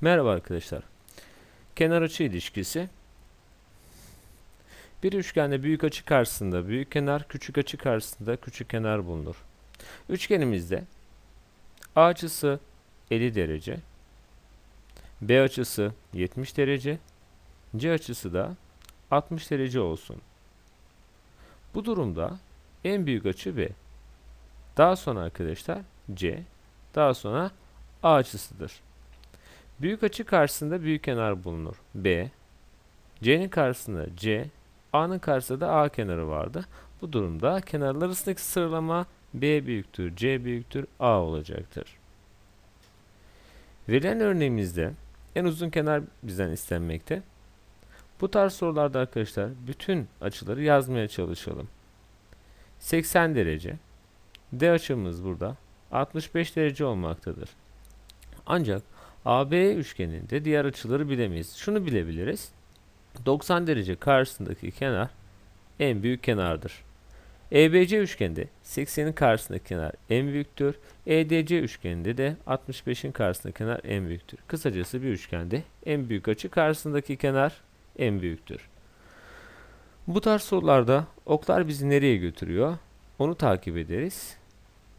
Merhaba arkadaşlar. Kenar açı ilişkisi. Bir üçgende büyük açı karşısında büyük kenar, küçük açı karşısında küçük kenar bulunur. Üçgenimizde A açısı 50 derece, B açısı 70 derece, C açısı da 60 derece olsun. Bu durumda en büyük açı B. Daha sonra arkadaşlar C, daha sonra A açısıdır. Büyük açı karşısında büyük kenar bulunur. B. C'nin karşısında C. A'nın karşısında da A kenarı vardı. Bu durumda kenarlar arasındaki sıralama B büyüktür, C büyüktür, A olacaktır. Verilen örneğimizde en uzun kenar bizden istenmekte. Bu tarz sorularda arkadaşlar bütün açıları yazmaya çalışalım. 80 derece. D açımız burada 65 derece olmaktadır. Ancak AB üçgeninde diğer açıları bilemeyiz. Şunu bilebiliriz. 90 derece karşısındaki kenar en büyük kenardır. EBC üçgeninde 80'in karşısındaki kenar en büyüktür. EDC üçgeninde de 65'in karşısındaki kenar en büyüktür. Kısacası bir üçgende en büyük açı karşısındaki kenar en büyüktür. Bu tarz sorularda oklar bizi nereye götürüyor? Onu takip ederiz.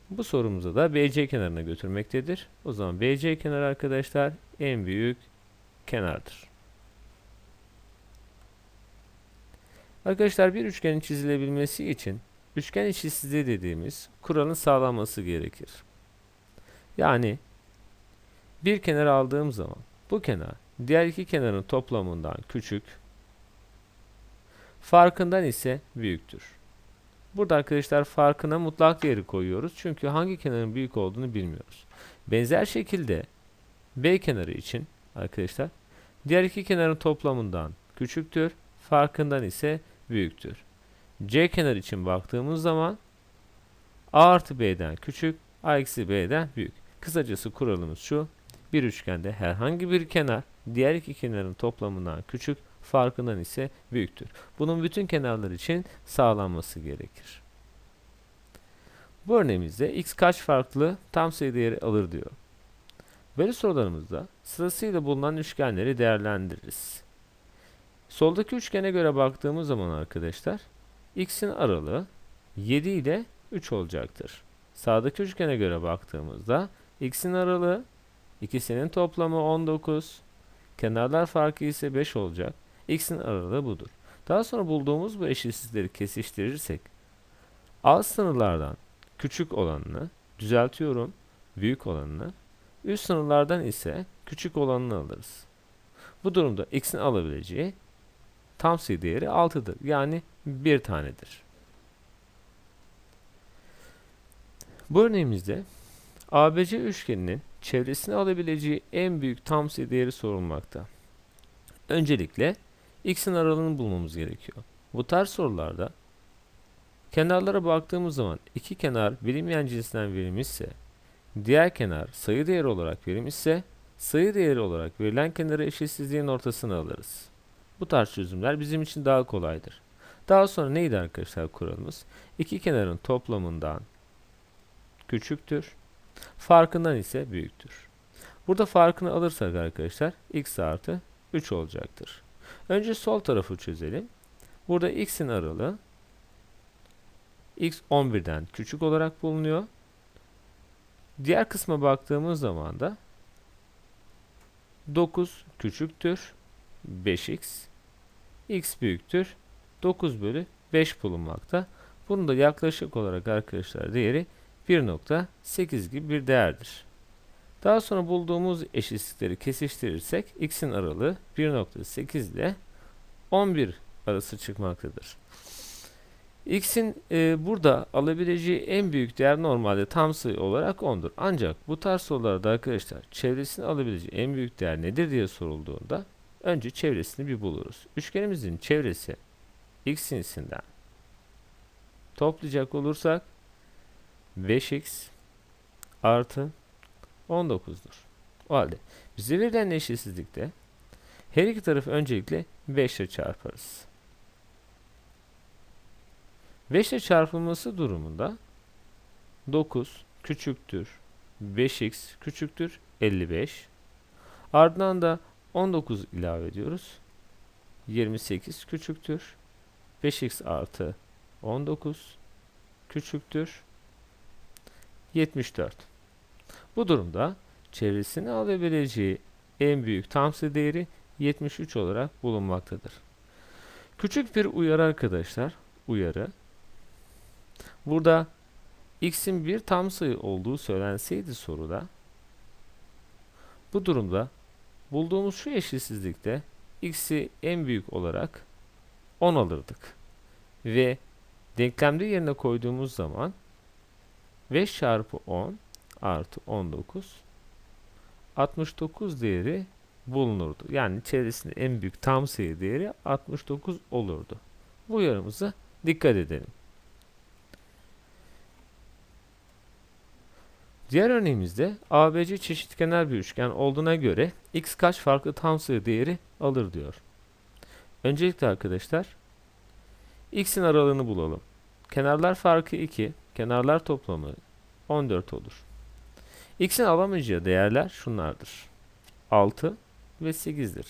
Bu sorumuzu da BC kenarına götürmektedir. O zaman BC kenarı arkadaşlar en büyük kenardır. Arkadaşlar bir üçgenin çizilebilmesi için üçgen eşitsizliği dediğimiz kuralın sağlanması gerekir. Yani bir kenar aldığım zaman bu kenar diğer iki kenarın toplamından küçük, farkından ise büyüktür. Burada arkadaşlar farkına mutlak değeri koyuyoruz. Çünkü hangi kenarın büyük olduğunu bilmiyoruz. Benzer şekilde B kenarı için arkadaşlar diğer iki kenarın toplamından küçüktür. Farkından ise büyüktür. C kenar için baktığımız zaman A artı B'den küçük, A eksi B'den büyük. Kısacası kuralımız şu. Bir üçgende herhangi bir kenar diğer iki kenarın toplamından küçük, farkından ise büyüktür. Bunun bütün kenarlar için sağlanması gerekir. Bu örneğimizde x kaç farklı tam sayı değeri alır diyor. Böyle sorularımızda sırasıyla bulunan üçgenleri değerlendiririz. Soldaki üçgene göre baktığımız zaman arkadaşlar x'in aralığı 7 ile 3 olacaktır. Sağdaki üçgene göre baktığımızda x'in aralığı ikisinin toplamı 19, kenarlar farkı ise 5 olacak. X'in aralığı budur. Daha sonra bulduğumuz bu eşitsizleri kesiştirirsek alt sınırlardan küçük olanını düzeltiyorum büyük olanını üst sınırlardan ise küçük olanını alırız. Bu durumda x'in alabileceği tam sayı değeri 6'dır. Yani bir tanedir. Bu örneğimizde ABC üçgeninin çevresini alabileceği en büyük tam sayı değeri sorulmakta. Öncelikle x'in aralığını bulmamız gerekiyor. Bu tarz sorularda kenarlara baktığımız zaman iki kenar bilinmeyen cinsinden verilmişse, diğer kenar sayı değeri olarak verilmişse, sayı değeri olarak verilen kenarı eşitsizliğin ortasına alırız. Bu tarz çözümler bizim için daha kolaydır. Daha sonra neydi arkadaşlar kuralımız? İki kenarın toplamından küçüktür, farkından ise büyüktür. Burada farkını alırsak arkadaşlar x artı 3 olacaktır. Önce sol tarafı çözelim. Burada x'in aralığı x 11'den küçük olarak bulunuyor. Diğer kısma baktığımız zaman da 9 küçüktür 5x x büyüktür 9 bölü 5 bulunmakta. Bunun da yaklaşık olarak arkadaşlar değeri 1.8 gibi bir değerdir. Daha sonra bulduğumuz eşitlikleri kesiştirirsek x'in aralığı 1.8 ile 11 arası çıkmaktadır. x'in e, burada alabileceği en büyük değer normalde tam sayı olarak 10'dur. Ancak bu tarz sorularda arkadaşlar çevresini alabileceği en büyük değer nedir diye sorulduğunda önce çevresini bir buluruz. Üçgenimizin çevresi x cinsinden toplayacak olursak 5x artı 19'dur. O halde bize verilen eşitsizlikte her iki tarafı öncelikle 5 ile çarparız. 5 ile çarpılması durumunda 9 küçüktür 5x küçüktür 55 Ardından da 19 ilave ediyoruz. 28 küçüktür. 5x artı 19 küçüktür. 74. Bu durumda çevresini alabileceği en büyük tam sayı değeri 73 olarak bulunmaktadır. Küçük bir uyarı arkadaşlar. Uyarı. Burada x'in bir tam sayı olduğu söylenseydi soruda bu durumda bulduğumuz şu eşitsizlikte x'i en büyük olarak 10 alırdık. Ve denklemde yerine koyduğumuz zaman 5 çarpı 10 artı 19 69 değeri bulunurdu. Yani çevresinde en büyük tam sayı değeri 69 olurdu. Bu uyarımıza dikkat edelim. Diğer örneğimizde ABC çeşitkenar bir üçgen olduğuna göre x kaç farklı tam sayı değeri alır diyor. Öncelikle arkadaşlar x'in aralığını bulalım. Kenarlar farkı 2, kenarlar toplamı 14 olur. X'in alamayacağı değerler şunlardır. 6 ve 8'dir.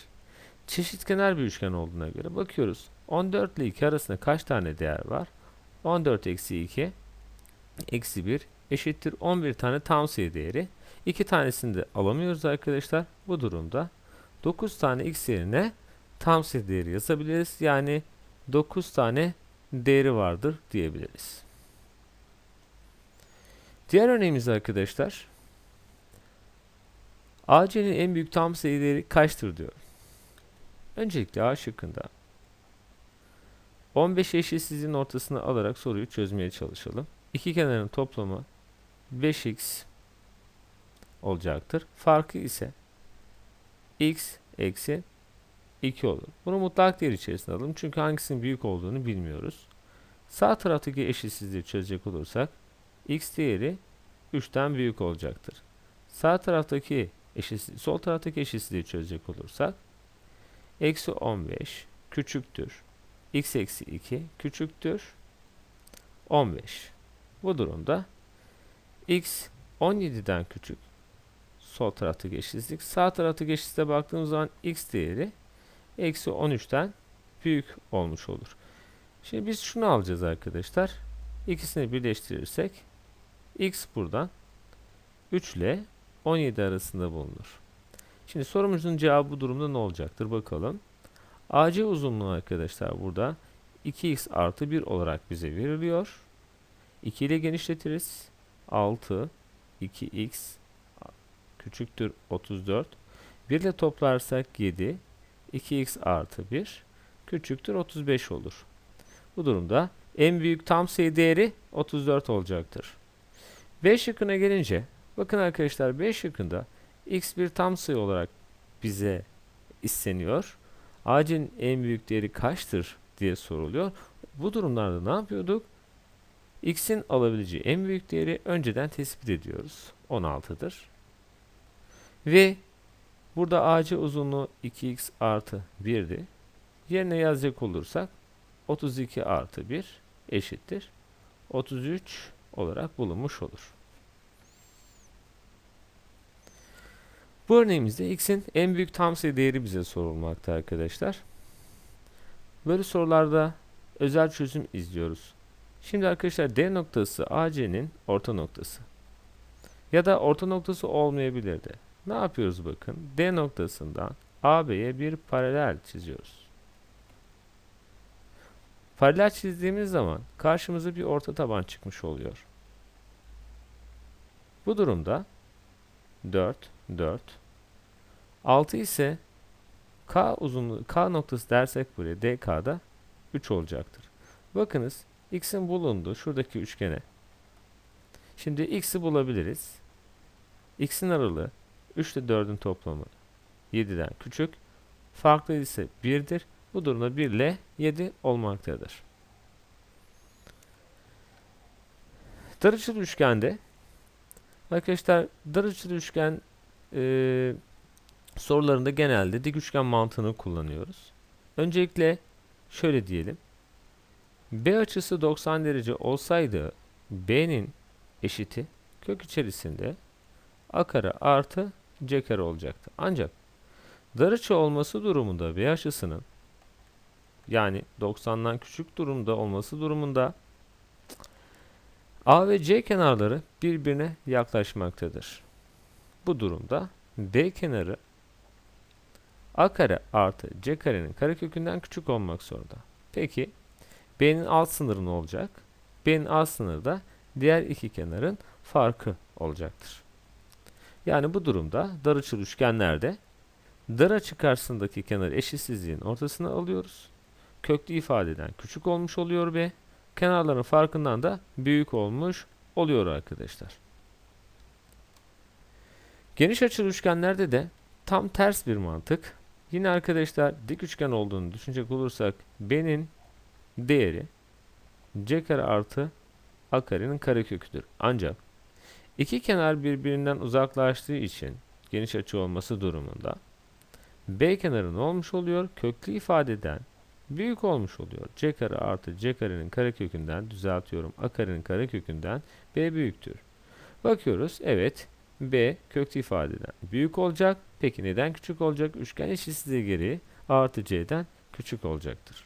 Çeşitkenar bir üçgen olduğuna göre bakıyoruz. 14 ile 2 arasında kaç tane değer var? 14 eksi 2 eksi 1 eşittir 11 tane tam sayı değeri. 2 tanesini de alamıyoruz arkadaşlar. Bu durumda 9 tane x yerine tam sayı değeri yazabiliriz. Yani 9 tane değeri vardır diyebiliriz. Diğer örneğimiz arkadaşlar AC'nin en büyük tam sayı değeri kaçtır diyor. Öncelikle A şıkkında 15 eşitsizliğin ortasını alarak soruyu çözmeye çalışalım. İki kenarın toplamı 5x olacaktır. Farkı ise x eksi 2 olur. Bunu mutlak değer içerisine alalım. Çünkü hangisinin büyük olduğunu bilmiyoruz. Sağ taraftaki eşitsizliği çözecek olursak x değeri 3'ten büyük olacaktır. Sağ taraftaki eşitsizliği, sol taraftaki eşitsizliği çözecek olursak eksi 15 küçüktür. x eksi 2 küçüktür. 15. Bu durumda x 17'den küçük. Sol taraftaki eşitsizlik. Sağ taraftaki eşitsizliğe baktığımız zaman x değeri eksi 13'ten büyük olmuş olur. Şimdi biz şunu alacağız arkadaşlar. İkisini birleştirirsek x buradan 3 ile 17 arasında bulunur. Şimdi sorumuzun cevabı bu durumda ne olacaktır bakalım. AC uzunluğu arkadaşlar burada 2x artı 1 olarak bize veriliyor. 2 ile genişletiriz. 6 2x küçüktür 34. 1 ile toplarsak 7 2x artı 1 küçüktür 35 olur. Bu durumda en büyük tam sayı değeri 34 olacaktır. B şıkkına gelince bakın arkadaşlar B şıkkında x bir tam sayı olarak bize isteniyor. A'cın en büyük değeri kaçtır diye soruluyor. Bu durumlarda ne yapıyorduk? x'in alabileceği en büyük değeri önceden tespit ediyoruz. 16'dır. Ve burada AC uzunluğu 2x artı 1'di. Yerine yazacak olursak 32 artı 1 eşittir. 33 olarak bulunmuş olur. Bu örneğimizde x'in en büyük tam sayı değeri bize sorulmakta arkadaşlar. Böyle sorularda özel çözüm izliyoruz. Şimdi arkadaşlar D noktası AC'nin orta noktası. Ya da orta noktası olmayabilirdi. Ne yapıyoruz bakın. D noktasından AB'ye bir paralel çiziyoruz. Paralel çizdiğimiz zaman karşımıza bir orta taban çıkmış oluyor. Bu durumda 4, 4, 6 ise K uzunluğu K noktası dersek buraya DK'da 3 olacaktır. Bakınız x'in bulunduğu şuradaki üçgene. Şimdi x'i bulabiliriz. x'in aralığı 3 ile 4'ün toplamı 7'den küçük. Farklı ise 1'dir. Bu durumda 1 ile 7 olmaktadır. Darıçıl üçgende arkadaşlar darıçıl üçgen e, sorularında genelde dik üçgen mantığını kullanıyoruz. Öncelikle şöyle diyelim. B açısı 90 derece olsaydı B'nin eşiti kök içerisinde A kare artı C kare olacaktı. Ancak Dar açı olması durumunda B açısının yani 90'dan küçük durumda olması durumunda A ve C kenarları birbirine yaklaşmaktadır. Bu durumda B kenarı A kare artı C karenin karekökünden küçük olmak zorunda. Peki B'nin alt sınırı ne olacak? B'nin alt sınırı da diğer iki kenarın farkı olacaktır. Yani bu durumda dar açılı üçgenlerde dar açı karşısındaki kenar eşitsizliğin ortasına alıyoruz. Köklü ifadeden küçük olmuş oluyor B. Kenarların farkından da büyük olmuş oluyor arkadaşlar. Geniş açılı üçgenlerde de tam ters bir mantık. Yine arkadaşlar dik üçgen olduğunu düşünecek olursak B'nin değeri C kare artı A karenin kareköküdür. Ancak iki kenar birbirinden uzaklaştığı için geniş açı olması durumunda B kenarı ne olmuş oluyor? Köklü ifadeden büyük olmuş oluyor. C kare artı C karenin karekökünden düzeltiyorum. A karenin karekökünden B büyüktür. Bakıyoruz. Evet. B köklü ifadeden büyük olacak. Peki neden küçük olacak? Üçgen eşitsizliği gereği A artı C'den küçük olacaktır.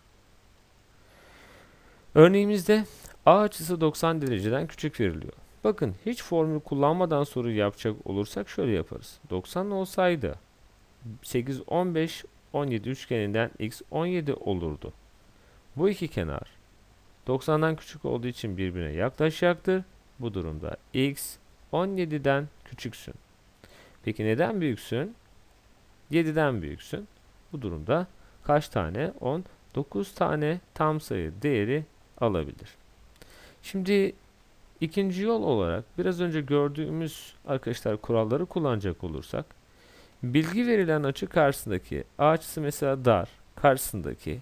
Örneğimizde A açısı 90 dereceden küçük veriliyor. Bakın hiç formül kullanmadan soru yapacak olursak şöyle yaparız. 90 olsaydı 8, 15, 17 üçgeninden x 17 olurdu. Bu iki kenar 90'dan küçük olduğu için birbirine yaklaşacaktır. Bu durumda x 17'den küçüksün. Peki neden büyüksün? 7'den büyüksün. Bu durumda kaç tane? 10, 9 tane tam sayı değeri alabilir. Şimdi ikinci yol olarak biraz önce gördüğümüz arkadaşlar kuralları kullanacak olursak bilgi verilen açı karşısındaki A açısı mesela dar karşısındaki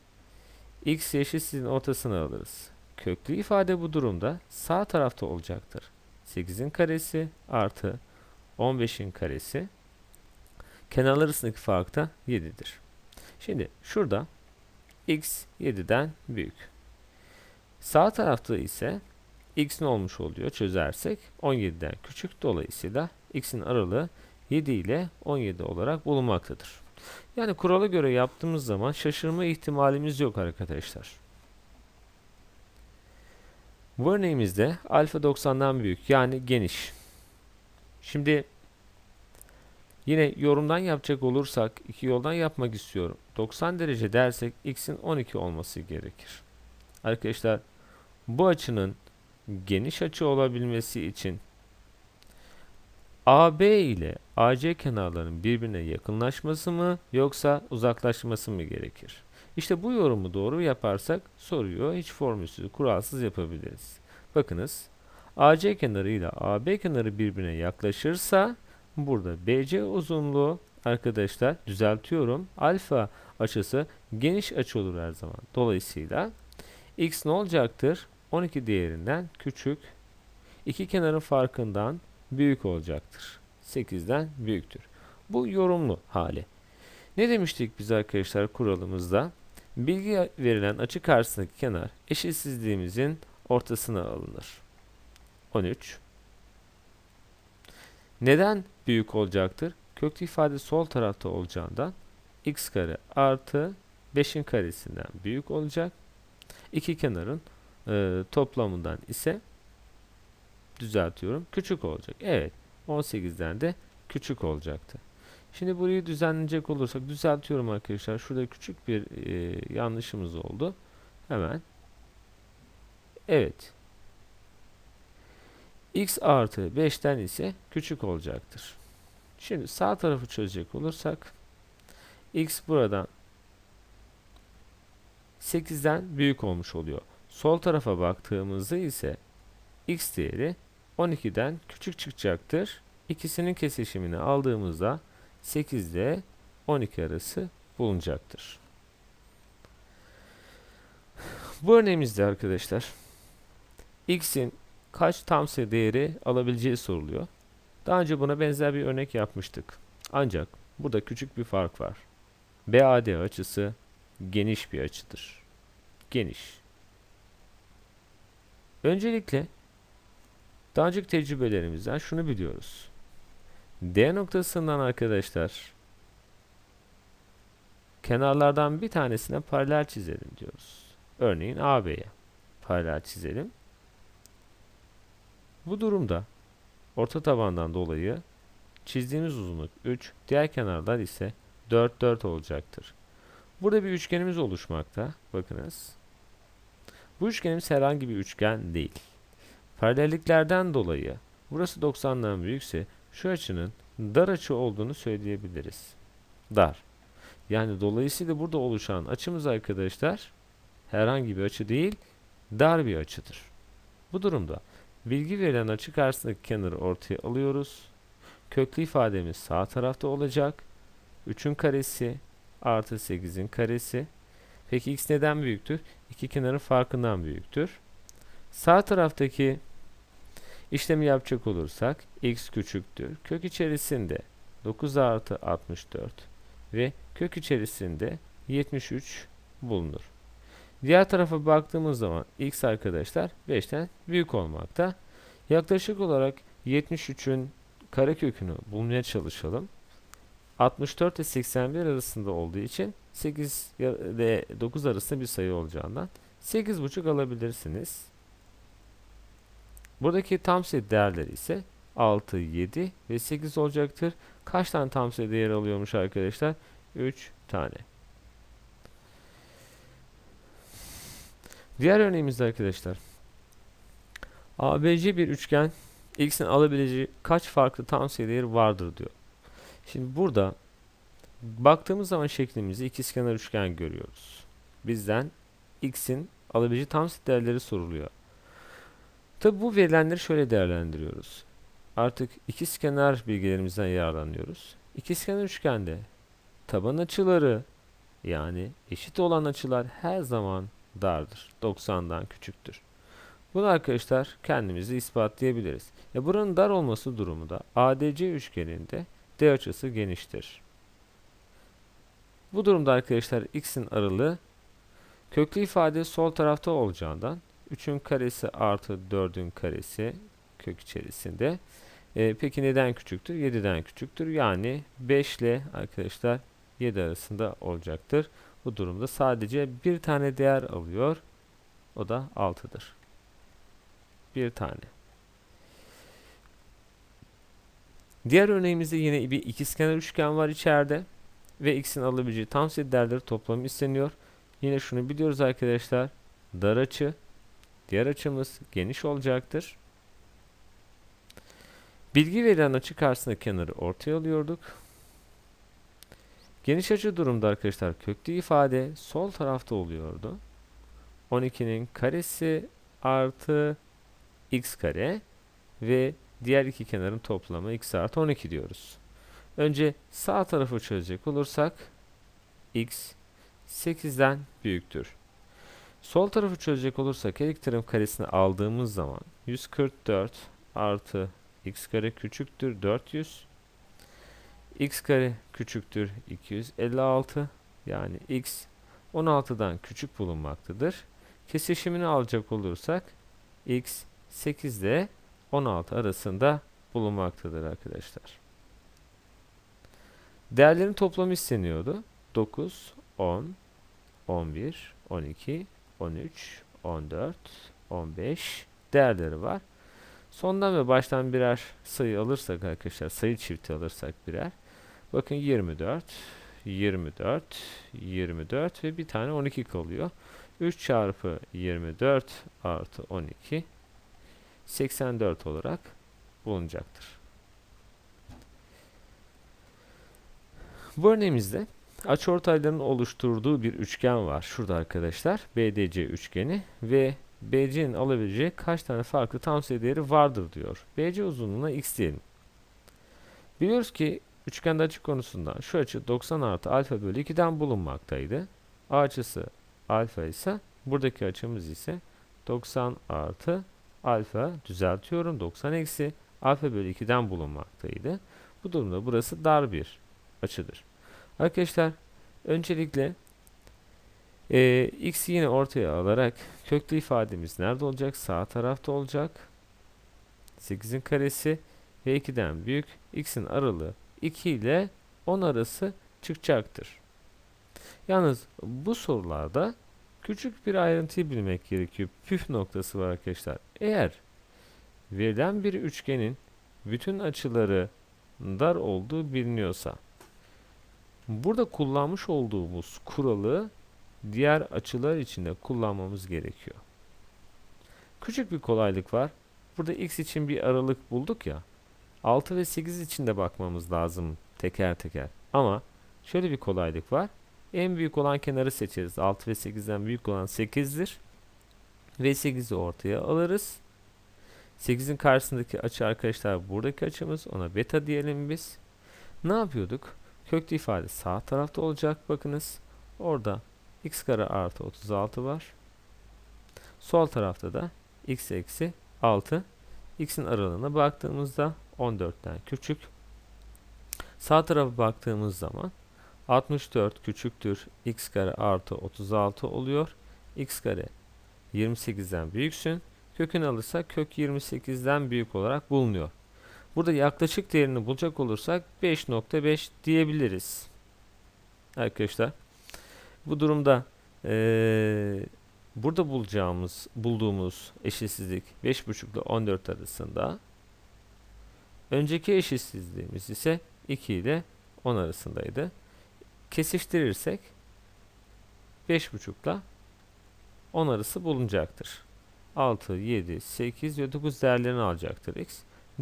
x eşitsizliğin ortasını alırız. Köklü ifade bu durumda sağ tarafta olacaktır. 8'in karesi artı 15'in karesi kenarlar arasındaki fark da 7'dir. Şimdi şurada x 7'den büyük. Sağ tarafta ise x ne olmuş oluyor çözersek 17'den küçük dolayısıyla x'in aralığı 7 ile 17 olarak bulunmaktadır. Yani kurala göre yaptığımız zaman şaşırma ihtimalimiz yok arkadaşlar. Bu örneğimizde alfa 90'dan büyük yani geniş. Şimdi yine yorumdan yapacak olursak iki yoldan yapmak istiyorum. 90 derece dersek x'in 12 olması gerekir. Arkadaşlar bu açının geniş açı olabilmesi için AB ile AC kenarlarının birbirine yakınlaşması mı yoksa uzaklaşması mı gerekir? İşte bu yorumu doğru yaparsak soruyu hiç formülsüz, kuralsız yapabiliriz. Bakınız AC kenarı ile AB kenarı birbirine yaklaşırsa burada BC uzunluğu arkadaşlar düzeltiyorum. Alfa açısı geniş açı olur her zaman. Dolayısıyla x ne olacaktır? 12 değerinden küçük. iki kenarın farkından büyük olacaktır. 8'den büyüktür. Bu yorumlu hali. Ne demiştik biz arkadaşlar kuralımızda? Bilgi verilen açı karşısındaki kenar eşitsizliğimizin ortasına alınır. 13. Neden büyük olacaktır? Köklü ifade sol tarafta olacağından x kare artı 5'in karesinden büyük olacak. İki kenarın e, toplamından ise düzeltiyorum. Küçük olacak. Evet. 18'den de küçük olacaktı. Şimdi burayı düzenleyecek olursak düzeltiyorum arkadaşlar. Şurada küçük bir e, yanlışımız oldu. Hemen. Evet. X artı 5'ten ise küçük olacaktır. Şimdi sağ tarafı çözecek olursak x buradan 8'den büyük olmuş oluyor. Sol tarafa baktığımızda ise x değeri 12'den küçük çıkacaktır. İkisinin kesişimini aldığımızda 8 ile 12 arası bulunacaktır. Bu örneğimizde arkadaşlar x'in kaç tam sayı değeri alabileceği soruluyor. Daha önce buna benzer bir örnek yapmıştık. Ancak burada küçük bir fark var. BAD açısı geniş bir açıdır. Geniş. Öncelikle daha önceki tecrübelerimizden şunu biliyoruz. D noktasından arkadaşlar kenarlardan bir tanesine paralel çizelim diyoruz. Örneğin AB'ye paralel çizelim. Bu durumda orta tabandan dolayı çizdiğimiz uzunluk 3, diğer kenarlar ise 4, 4 olacaktır. Burada bir üçgenimiz oluşmakta. Bakınız. Bu üçgenimiz herhangi bir üçgen değil. Paralelliklerden dolayı burası 90'dan büyükse şu açının dar açı olduğunu söyleyebiliriz. Dar. Yani dolayısıyla burada oluşan açımız arkadaşlar herhangi bir açı değil, dar bir açıdır. Bu durumda bilgi verilen açı karşısındaki kenarı ortaya alıyoruz. Köklü ifademiz sağ tarafta olacak. 3'ün karesi artı 8'in karesi. Peki x neden büyüktür? İki kenarın farkından büyüktür. Sağ taraftaki işlemi yapacak olursak x küçüktür. Kök içerisinde 9 artı 64 ve kök içerisinde 73 bulunur. Diğer tarafa baktığımız zaman x arkadaşlar 5'ten büyük olmakta. Yaklaşık olarak 73'ün karekökünü bulmaya çalışalım. 64 ile 81 arasında olduğu için 8 ve 9 arasında bir sayı olacağından 8,5 alabilirsiniz. Buradaki tam sayı değerleri ise 6, 7 ve 8 olacaktır. Kaç tane tam sayı değeri alıyormuş arkadaşlar? 3 tane. Diğer örneğimizde arkadaşlar ABC bir üçgen x'in alabileceği kaç farklı tam sayı değeri vardır diyor. Şimdi burada baktığımız zaman şeklimizi ikizkenar üçgen görüyoruz. Bizden x'in alabileceği tam sayı değerleri soruluyor. Tabi bu verilenleri şöyle değerlendiriyoruz. Artık ikizkenar bilgilerimizden yararlanıyoruz. İkizkenar üçgende taban açıları yani eşit olan açılar her zaman dardır. 90'dan küçüktür. Bunu arkadaşlar kendimizi ispatlayabiliriz. E buranın dar olması durumu da ADC üçgeninde D açısı geniştir. Bu durumda arkadaşlar x'in aralığı köklü ifade sol tarafta olacağından 3'ün karesi artı 4'ün karesi kök içerisinde. E, peki neden küçüktür? 7'den küçüktür. Yani 5 ile arkadaşlar 7 arasında olacaktır. Bu durumda sadece bir tane değer alıyor. O da 6'dır. Bir tane. Diğer örneğimizde yine bir ikizkenar üçgen var içeride. Ve x'in alabileceği tam sayı değerleri toplamı isteniyor. Yine şunu biliyoruz arkadaşlar. Dar açı. Diğer açımız geniş olacaktır. Bilgi verilen açı karşısında kenarı ortaya alıyorduk. Geniş açı durumda arkadaşlar köklü ifade sol tarafta oluyordu. 12'nin karesi artı x kare ve diğer iki kenarın toplamı x artı 12 diyoruz. Önce sağ tarafı çözecek olursak x 8'den büyüktür. Sol tarafı çözecek olursak her karesini aldığımız zaman 144 artı x kare küçüktür 400 x kare küçüktür 256 yani x 16'dan küçük bulunmaktadır. Kesişimini alacak olursak x 8 ile 16 arasında bulunmaktadır arkadaşlar. Değerlerin toplamı isteniyordu. 9, 10, 11, 12, 13, 14, 15 değerleri var. Sondan ve baştan birer sayı alırsak arkadaşlar sayı çifti alırsak birer. Bakın 24, 24, 24 ve bir tane 12 kalıyor. 3 çarpı 24 artı 12 84 olarak bulunacaktır. Bu örneğimizde açıortayların oluşturduğu bir üçgen var. Şurada arkadaşlar BDC üçgeni ve BC'nin alabileceği kaç tane farklı tam sayı değeri vardır diyor. BC uzunluğuna x diyelim. Biliyoruz ki üçgende açı konusundan şu açı 90 artı alfa bölü 2'den bulunmaktaydı. A açısı alfa ise buradaki açımız ise 90 artı alfa düzeltiyorum 90 eksi alfa bölü 2'den bulunmaktaydı. Bu durumda burası dar bir açıdır. Arkadaşlar öncelikle e, x'i yine ortaya alarak köklü ifademiz nerede olacak? Sağ tarafta olacak. 8'in karesi ve 2'den büyük x'in aralığı 2 ile 10 arası çıkacaktır. Yalnız bu sorularda küçük bir ayrıntıyı bilmek gerekiyor. Püf noktası var arkadaşlar. Eğer verilen bir üçgenin bütün açıları dar olduğu biliniyorsa burada kullanmış olduğumuz kuralı diğer açılar için de kullanmamız gerekiyor. Küçük bir kolaylık var. Burada x için bir aralık bulduk ya. 6 ve 8 için de bakmamız lazım teker teker. Ama şöyle bir kolaylık var. En büyük olan kenarı seçeriz. 6 ve 8'den büyük olan 8'dir. Ve 8'i ortaya alırız. 8'in karşısındaki açı arkadaşlar buradaki açımız. Ona beta diyelim biz. Ne yapıyorduk? Köklü ifade sağ tarafta olacak. Bakınız. Orada x kare artı 36 var. Sol tarafta da x eksi 6. x'in aralığına baktığımızda 14'ten küçük. Sağ tarafa baktığımız zaman 64 küçüktür x kare artı 36 oluyor. x kare 28'den büyüksün. Kökünü alırsak kök 28'den büyük olarak bulunuyor. Burada yaklaşık değerini bulacak olursak 5.5 diyebiliriz. Arkadaşlar bu durumda eee, burada bulacağımız bulduğumuz eşitsizlik 5.5 ile 14 arasında önceki eşitsizliğimiz ise 2 ile 10 arasındaydı. Kesiştirirsek 5.5 ile 10 arası bulunacaktır. 6, 7, 8 ve 9 değerlerini alacaktır x.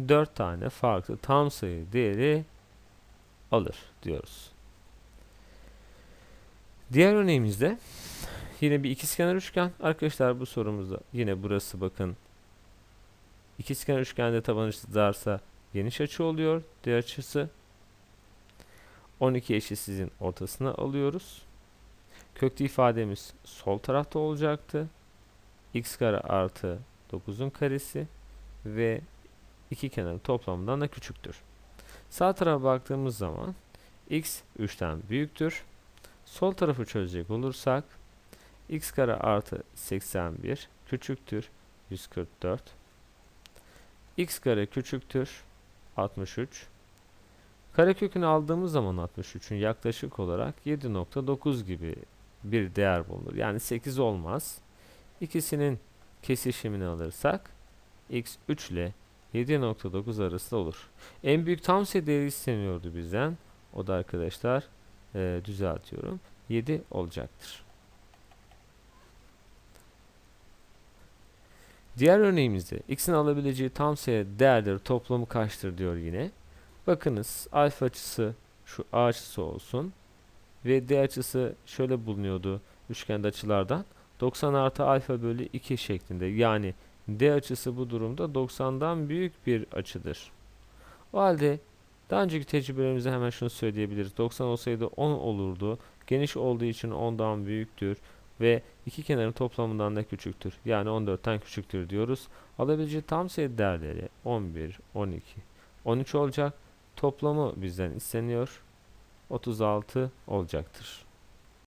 4 tane farklı tam sayı değeri alır diyoruz. Diğer örneğimizde yine bir ikizkenar üçgen. Arkadaşlar bu sorumuzda yine burası bakın ikizkenar üçgende taban açısı darsa geniş açı oluyor. Diğer açısı 12 eşitsizliğin ortasına alıyoruz. Köklü ifademiz sol tarafta olacaktı. x kare artı 9'un karesi ve iki kenarın toplamından da küçüktür. Sağ tarafa baktığımız zaman x 3'ten büyüktür. Sol tarafı çözecek olursak x kare artı 81 küçüktür 144. x kare küçüktür 63. Karekökünü aldığımız zaman 63'ün yaklaşık olarak 7.9 gibi bir değer bulunur. Yani 8 olmaz. İkisinin kesişimini alırsak x 3 ile 7.9 arası olur. En büyük tam değeri isteniyordu bizden. O da arkadaşlar e, düzeltiyorum. 7 olacaktır. Diğer örneğimizde x'in alabileceği tam sayı değerleri toplamı kaçtır diyor yine. Bakınız alfa açısı şu a açısı olsun. Ve d açısı şöyle bulunuyordu üçgende açılardan. 90 artı alfa bölü 2 şeklinde. Yani d açısı bu durumda 90'dan büyük bir açıdır. O halde daha önceki tecrübelerimizde hemen şunu söyleyebiliriz. 90 olsaydı 10 olurdu. Geniş olduğu için 10'dan büyüktür ve iki kenarın toplamından da küçüktür. Yani 14'ten küçüktür diyoruz. Alabileceği tam sayı değerleri 11, 12, 13 olacak. Toplamı bizden isteniyor. 36 olacaktır.